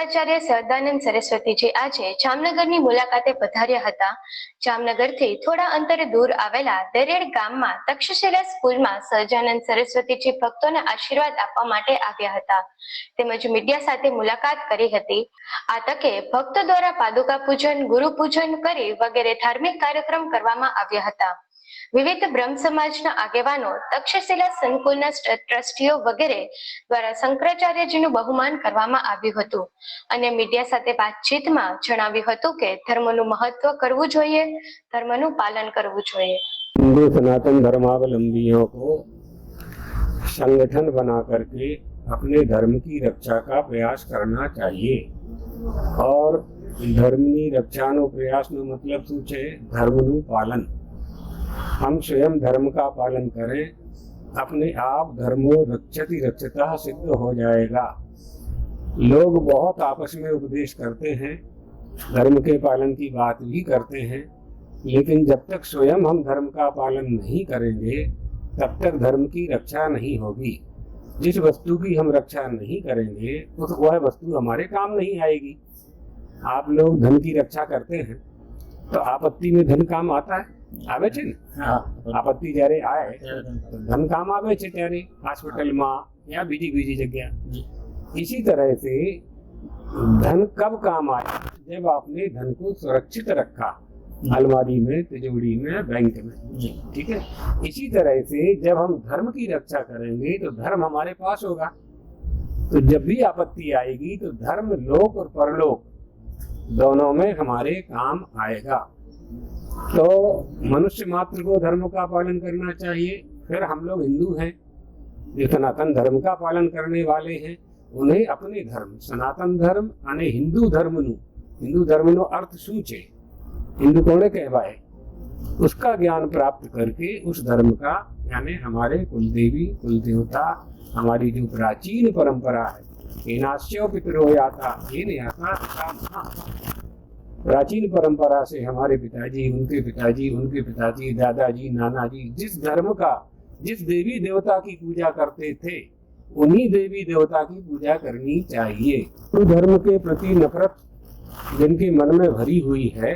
શંકરાચાર્ય સહદાનંદ સરસ્વતીજી આજે જામનગરની મુલાકાતે પધાર્યા હતા. જામનગરથી થોડા અંતરે દૂર આવેલા દરેડ ગામમાં તક્ષશિલા સ્કૂલમાં સહજાનંદ સરસ્વતીજી ભક્તોને આશીર્વાદ આપવા માટે આવ્યા હતા. તેમજ મીડિયા સાથે મુલાકાત કરી હતી. આ તકે ભક્તો દ્વારા પાદુકા પૂજન ગુરુ પૂજન કરી વગેરે ધાર્મિક કાર્યક્રમ કરવામાં આવ્યા હતા. વિવિધ બ્રહ્મ સમાજના આગેવાનો તક્ષશિલા સંકુલના સ્ટ- ટ્રસ્ટીઓ વગેરે દ્વારા શંકરાચાર્યજીનું બહુમાન કરવામાં આવ્યું હતું અને મીડિયા સાથે વાતચીતમાં જણાવ્યું હતું કે ધર્મનું મહત્વ કરવું જોઈએ ધર્મનું પાલન કરવું જોઈએ हिंदू सनातन धर्मावलंबियों को संगठन बना करके अपने धर्म की रक्षा का प्रयास करना चाहिए और ધર્મની રક્ષાનો પ્રયાસનો મતલબ શું છે ધર્મનું પાલન हम स्वयं धर्म का पालन करें, अपने आप धर्मो रक्षति रक्षता सिद्ध हो जाएगा। लोग बहुत आपस में उपदेश करते हैं, धर्म के पालन की बात भी करते हैं, लेकिन जब तक स्वयं हम धर्म का पालन नहीं करेंगे, तब तक धर्म की रक्षा नहीं होगी। जिस वस्तु की हम रक्षा नहीं करेंगे, उस वह वस्तु हमारे काम नहीं आएगी। आप लोग धन की रक्षा करते हैं तो आपत्ति में धन काम आता है। આવે છે ને આપત્તિ જ્યારે આવે તો ધન કામ આવે છે ત્યારે હોસ્પિટલમાં या બીજી બીજી जगह इसी तरह से धन कब काम आया जब आपने धन को सुरक्षित रखा अलमारी में तिजोरी में बैंक में ठीक है इसी तरह से जब हम धर्म की रक्षा करेंगे तो धर्म हमारे पास होगा तो जब भी आपत्ति आएगी तो धर्म लोक और परलोक दोनों में हमारे काम आएगा तो मनुष्य मात्र को धर्म का पालन करना चाहिए फिर हम लोग हिंदू हैं जो सनातन धर्म का पालन करने वाले हैं उन्हें अपने धर्म સનાતન ધર્મ અને હિન્દુ ધર્મનું હિન્દુ ધર્મનો अर्थ શું છે हिंदू કોને કહેવાય उसका ज्ञान प्राप्त करके उस धर्म का यानी हमारे कुल देवी कुल देवता हमारी जो प्राचीन परंपरा है एनाश्यो पितरो याता ये नहीं आता था महा। प्राचीन परंपरा से हमारे पिताजी, उनके पिताजी उनके पिताजी, दादाजी, नानाजी जिस धर्म का, जिस देवी देवता की पूजा करते थे, उन्हीं देवी देवता की पूजा करनी चाहिए। तो धर्म के प्रति नफरत जिनके मन में भरी हुई है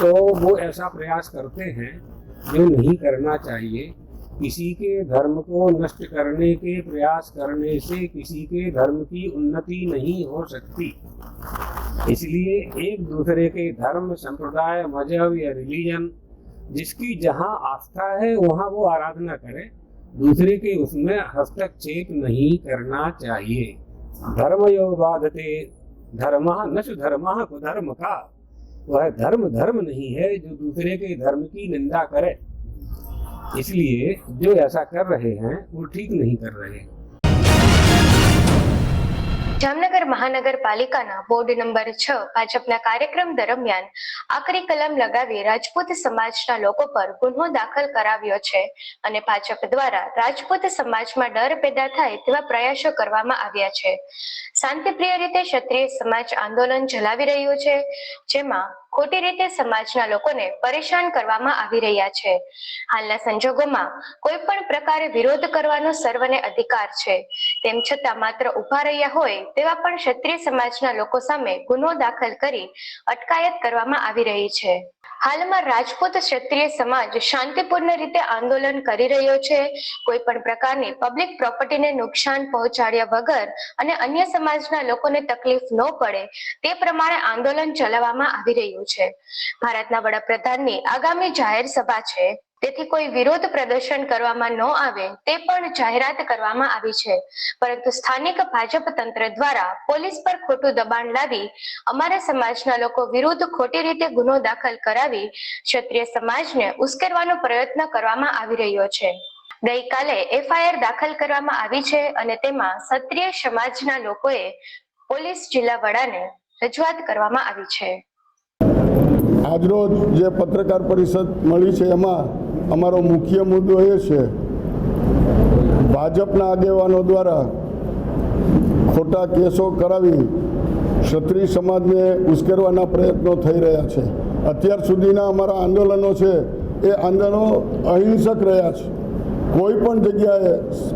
तो वो ऐसा प्रयास करते हैं जो नहीं करना चाहिए। किसी के धर्म को नष्ट करने के प्रयास करने से किसी के धर्म की उन्नति नहीं हो सकती। इसलिए एक दूसरे के धर्म, संप्रदाय, मज़हब या रिलीजन जिसकी जहाँ आस्था है, वहाँ वो आराधना करे। दूसरे के उसमें हस्तक्षेप नहीं करना चाहिए। धर्म यो बाधते, धर्म न धर्म, कुधर्म का। वह धर्म धर्म नहीं है जो दूसरे के धर्म की निंदा करे। इसलिए जो ऐसा कर रहे हैं वो ठीक नहीं कर रहे हैं જામનગર મહાનગરપાલિકાના વોર્ડ નંબર છ ભાજપના કાર્યક્રમ દરમિયાન આકરી કલમ લગાવી રાજપૂત સમાજના લોકો પર ગુન્હો દાખલ કરાવ્યો છે અને ભાજપ દ્વારા રાજપૂત સમાજમાં ડર પેદા થાય તેવા પ્રયાસો કરવામાં આવ્યા છે શાંતિપ્રિય રીતે ક્ષત્રિય સમાજ આંદોલન ચલાવી રહ્યું છે જેમાં ખોટી રીતે સમાજના લોકોને પરેશાન કરવામાં આવી રહ્યા છે. હાલના સંજોગોમાં કોઈ પણ પ્રકારે વિરોધ કરવાનો સર્વને અધિકાર છે. તેમ છતાં માત્ર ઊભા રહ્યા હોય તેવા પણ ક્ષત્રિય સમાજના લોકો સામે ગુનો દાખલ કરી અટકાયત કરવામાં આવી રહી છે. હાલમાં રાજપૂત ક્ષત્રિય સમાજ શાંતિપૂર્ણ રીતે આંદોલન કરી રહ્યો છે. કોઈ પણ પ્રકારની પબ્લિક પ્રોપર્ટીને નુકસાન પહોંચાડ્યા વગર અને અન્ય સમાજના લોકોને તકલીફ ન પડે તે પ્રમાણે આંદોલન ચલાવવામાં આવી રહ્યું છે. ભારતના વડાપ્રધાનની આગામી જાહેર સભા છે. તેથી કોઈ વિરોધ પ્રદર્શન કરવામાં ન આવે તે પણ જાહેરાત કરવામાં આવી છે. પરંતુ સ્થાનિક ભાજપ તંત્ર દ્વારા પોલીસ પર ખોટું દબાણ લાવી અમારા સમાજના લોકો વિરુદ્ધ ખોટી રીતે ગુનો દાખલ કરાવી ક્ષત્રિય સમાજને ઉશ્કેરવાનો પ્રયત્ન કરવામાં આવી રહ્યો છે. ગઈકાલે એફઆઈઆર દાખલ કરવામાં આવી છે અને તેમાં ક્ષત્રિય સમાજના લોકોએ પોલીસ જિલ્લા વડાને રજૂઆત કરવામાં આવી છે. આજરોજ જે પત્રકાર પરિષદ મળી છે એમાં અમારો મુખ્ય મુદ્દો એ છે, ભાજપના આગેવાનો દ્વારા ખોટા કેસો કરાવી ક્ષત્રિય સમાજને ઉશ્કેરવાના પ્રયત્નો થઈ રહ્યા છે. અત્યાર સુધીના અમારા આંદોલનો છે, એ આંદોલનો અહિંસક રહ્યા છે. કોઈ પણ જગ્યાએ,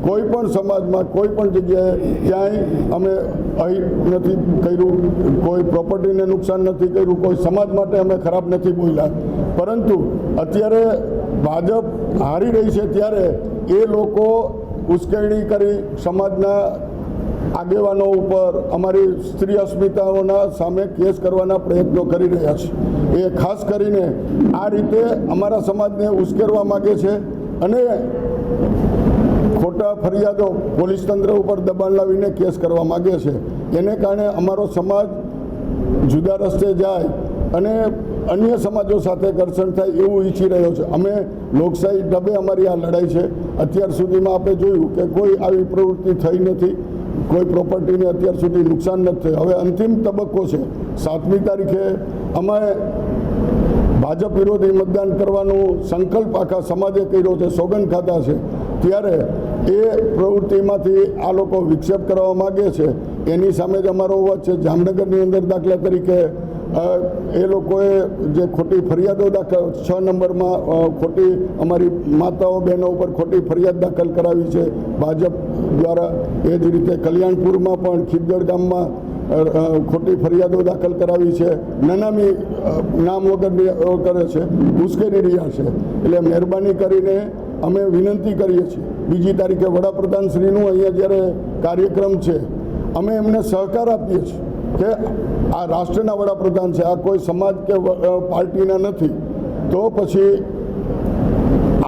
કોઈ પણ સમાજમાં, કોઈ પણ જગ્યાએ ક્યાંય અમે અહીં નથી કર્યું, કોઈ પ્રોપર્ટીને નુકસાન નથી કર્યું, કોઈ સમાજ માટે અમે ખરાબ નથી બોલ્યા. પરંતુ અત્યારે ભાજપ હારી રહી છે ત્યારે એ લોકો ઉશ્કેરણી કરી સમાજના આગેવાનો ઉપર, અમારી સ્ત્રી અસ્મિતાઓના સામે કેસ કરવાના પ્રયત્નો કરી રહ્યા છે. એ ખાસ કરીને આ રીતે અમારા સમાજને ઉશ્કેરવા માગે છે અને ખોટા ફરિયાદો પોલીસ તંત્ર ઉપર દબાણ લાવીને કેસ કરવા માગે છે. એને કારણે અમારો સમાજ જુદા રસ્તે જાય અને અન્ય સમાજો સાથે ઘર્ષણ થાય એવું ઈચ્છી રહ્યો છે. અમે લોકશાહી ઢબે અમારી આ લડાઈ છે. અત્યાર સુધીમાં આપણે જોયું કે કોઈ આવી પ્રવૃત્તિ થઈ નથી. કોઈ પ્રોપર્ટીને અત્યાર સુધી નુકસાન નથી થયું. હવે અંતિમ તબક્કો છે. સાતમી તારીખે અમે ભાજપ વિરોધી મતદાન કરવાનો સંકલ્પ આખા સમાજે કર્યો છે. સોગંદ ખાતા છે. ત્યારે એ પ્રવૃત્તિમાંથી આ લોકો વિક્ષેપ કરવા માગે છે. એની સામે જ અમારો અવાજ છે. જામનગરની અંદર દાખલા તરીકે એ લોકોએ જે ખોટી ફરિયાદો દાખલ છ નંબરમાં ખોટી અમારી માતાઓ બહેનો ઉપર ખોટી ફરિયાદ દાખલ કરાવી છે. ભાજપ દ્વારા એ જ રીતે કલ્યાણપુરમાં પણ ખીદગઢ ગામમાં ખોટી ફરિયાદો દાખલ કરાવી છે. નનામી નામ વગરની અ, કરે છે. ઉશ્કેરી રહ્યા છે. એટલે મહેરબાની કરીને અમે વિનંતી કરીએ છીએ. બીજી તારીખે વડાપ્રધાન શ્રીનું અહીંયા જ્યારે કાર્યક્રમ છે અમે એમને સહકાર આપીએ છીએ. કે આ રાષ્ટ્રના વડાપ્રધાન છે, આ કોઈ સમાજ કે પાર્ટીના નથી. તો પછી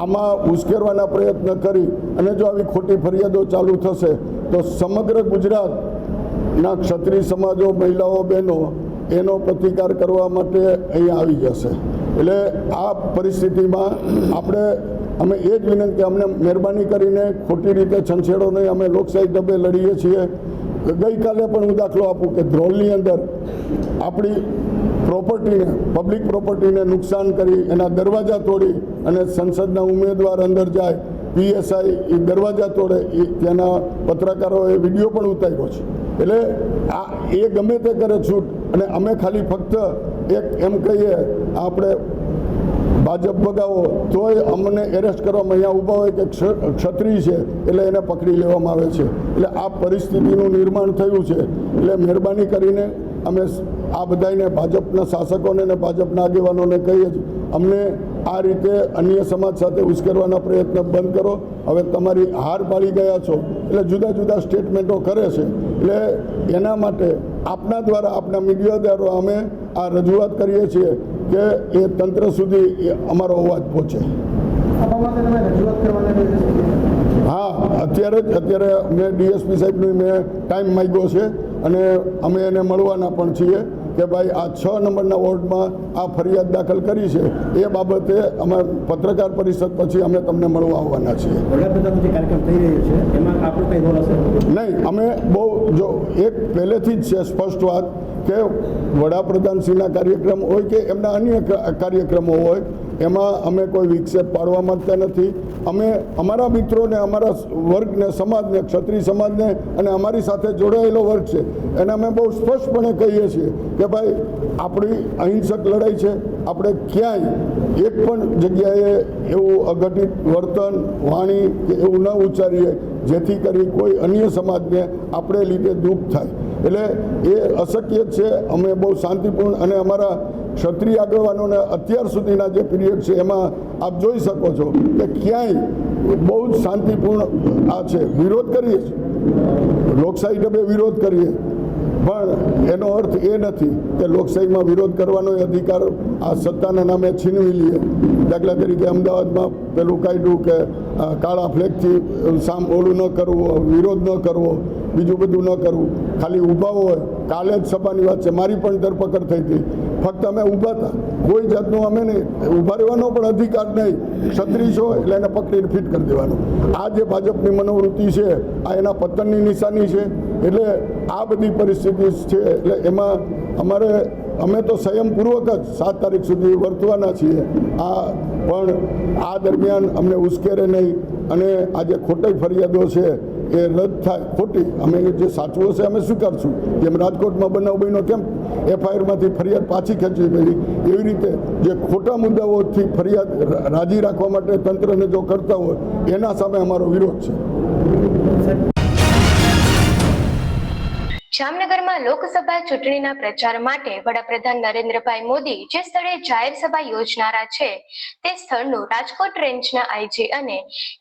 આમાં ઉશ્કેરવાના પ્રયત્ન કરી અને જો આવી ખોટી ફરિયાદો ચાલુ થશે, તો સમગ્ર ગુજરાતના ક્ષત્રિય સમાજો, મહિલાઓ, બહેનો એનો પ્રતિકાર કરવા માટે અહીંયા આવી જશે. એટલે આ પરિસ્થિતિમાં આપણે, અમે એ જ વિનંતી, અમને મહેરબાની કરીને ખોટી રીતે છંછેડો નહીં, અમે લોકશાહી ઢબે લડીએ છીએ. ગઈકાલે પણ હું દાખલો આપું કે ધ્રોલની અંદર આપણી પ્રોપર્ટીને, પબ્લિક પ્રોપર્ટીને નુકસાન કરી, એના દરવાજા તોડી અને સંસદના ઉમેદવાર અંદર જાય, પીએસઆઈ એ દરવાજા તોડે, એ ત્યાંના પત્રકારોએ વીડિયો પણ ઉતાર્યો છે. એટલે આ એ ગમે તે કરે છૂટ અને અમે ખાલી ફક્ત એક એમ કહીએ, આપણે ભાજપ ભગાવો, તોય અમને એરેસ્ટ કરવામાં અહીંયા ઊભા હોય કે ક્ષત્રિય છે, એટલે એને પકડી લેવામાં આવે છે. એટલે આ પરિસ્થિતિનું નિર્માણ થયું છે. એટલે મહેરબાની કરીને અમે આ બધાને ભાજપના શાસકોને અને ભાજપના આગેવાનોને કહીએ છીએ અમને આ રીતે અન્ય સમાજ સાથે ઉશ્કેરવાના પ્રયત્ન બંધ કરો. હવે તમારી હાર પાડી ગયા છો. એટલે જુદા જુદા સ્ટેટમેન્ટો કરે છે. એટલે એના માટે આપના દ્વારા, આપના મીડિયા દ્વારા અમે આ રજૂઆત કરીએ છીએ. કે એ તંત્ર સુધી એ અમારો અવાજ પહોંચે. હા અત્યારે જ અત્યારે મેં ડીએસપી સાહેબની મેં ટાઈમ માગ્યો છે અને અમે એને મળવાના પણ છીએ કે ભાઈ આ છ નંબરના વોર્ડમાં આ ફરિયાદ દાખલ કરી છે. એ બાબતે અમે પત્રકાર પરિષદ પછી અમે તમને મળવા આવવાના છીએ. નહીં અમે બહુ જો એક પહેલેથી જ છે સ્પષ્ટ વાત કે વડાપ્રધાનશ્રીના કાર્યક્રમ હોય કે એમના અન્ય કાર્યક્રમો હોય, એમાં અમે કોઈ વિક્ષેપ પાડવા માંગતા નથી. અમે અમારા મિત્રોને, અમારા વર્ગને, સમાજને, ક્ષત્રિય સમાજને અને અમારી સાથે જોડાયેલો વર્ગ છે, એને અમે બહુ સ્પષ્ટપણે કહીએ છીએ કે ભાઈ, આપણી અહિંસક લડાઈ છે, આપણે ક્યાંય એક પણ જગ્યાએ એવું અઘટિત વર્તન, વાણી કે એવું ન ઉચ્ચારીએ, જેથી કરી કોઈ અન્ય સમાજને આપણે લીધે દુઃખ થાય. એટલે એ અશક્ય છે, અમે બહુ શાંતિપૂર્ણ અને અમારા ક્ષત્રિય આગેવાનોને અત્યાર સુધીના જે પીરિયડ છે, એમાં આપ જોઈ શકો છો કે ક્યાંય બહુ જ શાંતિપૂર્ણ આ છે. વિરોધ કરીએ છીએ. લોકશાહી ઢબે વિરોધ કરીએ. પણ એનો અર્થ એ નથી કે લોકશાહીમાં વિરોધ કરવાનો અધિકાર આ સત્તાના નામે છીનવી લઈએ. દાખલા તરીકે અમદાવાદમાં પેલું કાઢ્યું કે કાળા ફ્લેગથી સામ ઓલું ન કરવું, વિરોધ ન કરવો. બીજું બધું ન કરવું. ખાલી ઊભા હોય. કાલે જ સભાની વાત છે. મારી પણ ધરપકડ થઈ હતી. ફક્ત અમે ઊભા હતા. કોઈ જાતનું અમે નહીં. ઊભા રહેવાનો પણ અધિકાર નહીં. ક્ષત્રિય છો એટલે એને પકડીને ફિટ કરી દેવાનો. આ જે ભાજપની મનોવૃત્તિ છે, આ એના પતનની નિશાની છે, એટલે આ બધી પરિસ્થિતિ છે, એટલે એમાં અમારે, અમે તો સંયમપૂર્વક જ સાત તારીખ સુધી વર્તવાના છીએ. આ પણ આ દરમિયાન અમને ઉશ્કેરે નહીં. અને આ જે ખોટી ફરિયાદો છે એ રદ થાય, ખોટી. અમે જે સાચવો હશે અમે સ્વીકારશું. જેમ રાજકોટમાં બનાવ બન્યો કેમ એફઆઈઆરમાંથી ફરિયાદ પાછી ખેંચવી પડી. એવી રીતે જે ખોટા મુદ્દાઓથી ફરિયાદ રાજી રાખવા માટે તંત્રને જો કરતા હોય, એના સામે અમારો વિરોધ છે. જામનગરમાં લોકસભા ચૂંટણીના પ્રચાર માટે વડાપ્રધાન નરેન્દ્રભાઈ મોદી જે સ્થળે જાહેર સભા યોજનારા છે, તે સ્થળનું રાજકોટ રેન્જના આઈજી અને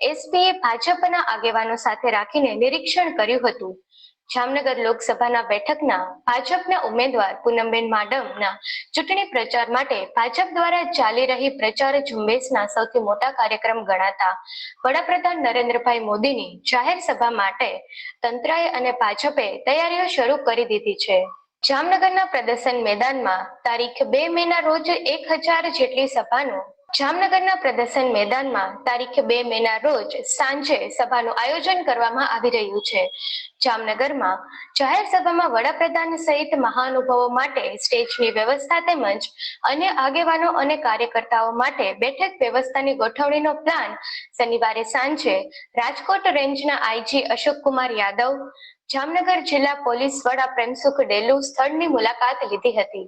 એસપીએ ભાજપના આગેવાનો સાથે રાખીને નિરીક્ષણ કર્યું હતું. જામનગર લોકસભાના બેઠકના ભાજપના ઉમેદવાર પૂનમબેન માડમના ચૂંટણી પ્રચાર માટે ભાજપ દ્વારા ચાલી રહી પ્રચાર ઝુંબેશના સૌથી મોટા કાર્યક્રમ ગણાતા વડાપ્રધાન નરેન્દ્રભાઈ મોદીની જાહેર સભા માટે તંત્રએ અને ભાજપે તૈયારીઓ શરૂ કરી દીધી છે. જામનગરના પ્રદર્શન મેદાનમાં તારીખ બે મે ના રોજ એક હજાર જેટલી સભાનું જામનગરના પ્રદર્શન મેદાનમાં તારીખ બે મે ના રોજ સાંજે સભાનું આયોજન કરવામાં આવી રહ્યું છે. જામનગરમાં જાહેર સભામાં વડાપ્રધાન સહિત મહાનુભાવો માટે સ્ટેજની વ્યવસ્થા તેમજ અન્ય આગેવાનો અને કાર્યકર્તાઓ માટે બેઠક વ્યવસ્થાની ગોઠવણીનો પ્લાન શનિવારે સાંજે રાજકોટ રેન્જના આઈજી અશોક કુમાર યાદવ જામનગર જિલ્લા પોલીસ વડા પ્રેમસુખ ડેલુ સ્થળની મુલાકાત લીધી હતી.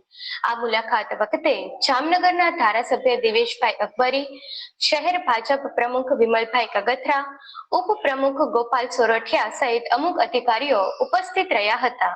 આ મુલાકાત વખતે જામનગરના ધારાસભ્ય દિવેશભાઈ અકબરી, શહેર ભાજપ પ્રમુખ વિમલભાઈ કગથરા, ઉપપ્રમુખ ગોપાલ સોરઠિયા સહિત અમુક અધિકારીઓ ઉપસ્થિત રહ્યા હતા.